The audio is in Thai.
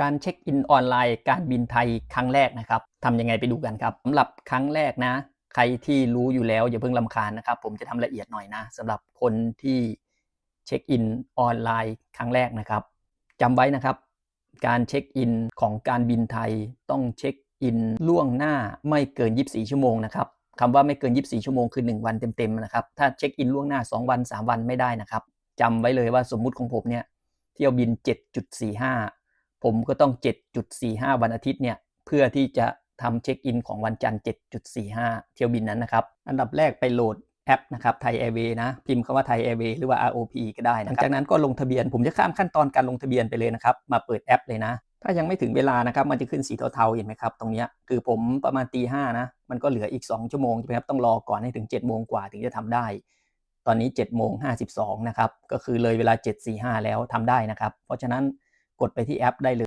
การเช็คอินออนไลน์การบินไทยครั้งแรกนะครับทำยังไงไปดูกันครับสำหรับครั้งแรกนะ ใครที่รู้อยู่แล้วอย่าเพิ่งลำคาญนะครับ ผมจะทำละเอียดหน่อยนะสำหรับคนที่เช็คอินออนไลน์ครั้งแรกนะครับจำไว้นะครับ การเช็คอินของการบินไทยต้องเช็คอินล่วงหน้าไม่เกิน 24 ชั่วโมงนะครับคำว่าไม่เกิน 24 ชั่วโมงคือ 1 วันเต็มๆนะครับถ้าเช็คอินล่วงหน้า 2 วัน 3 วันไม่ได้นะครับจำไว้เลยว่าสมมุติของผมเนี่ยเที่ยวบิน 7.45 ผมก็ต้อง 7.45 วันอาทิตย์เนี่ยเพื่อที่จะทำเช็คอินของวันจันทร์ 7.45 เที่ยวบินนั้นนะครับ อันดับแรกไปโหลดแอปนะครับไทยแอร์เวย์นะ พิมพ์คำว่าไทยแอร์เวย์หรือว่า ROP ก็ได้หลังจากนั้นก็ลงทะเบียน ผมจะข้ามขั้นตอนการลงทะเบียนไปเลยนะครับ มาเปิดแอปเลยนะ ถ้ายังไม่ถึงเวลานะครับ มันจะขึ้นสีเทาๆเห็นไหมครับ ตรงนี้คือผมประมาณตีห้านะ มันก็เหลืออีก 2 ชั่วโมงใช่ไหมครับ ต้องรอก่อนให้ถึง7โมงกว่าถึงจะทำได้ ตอนนี้7โมง52นะครับ ก็คือเลยเวลา7.45แล้วทำได้นะครับ เพราะฉะนั้น กดไปที่แอปได้เลย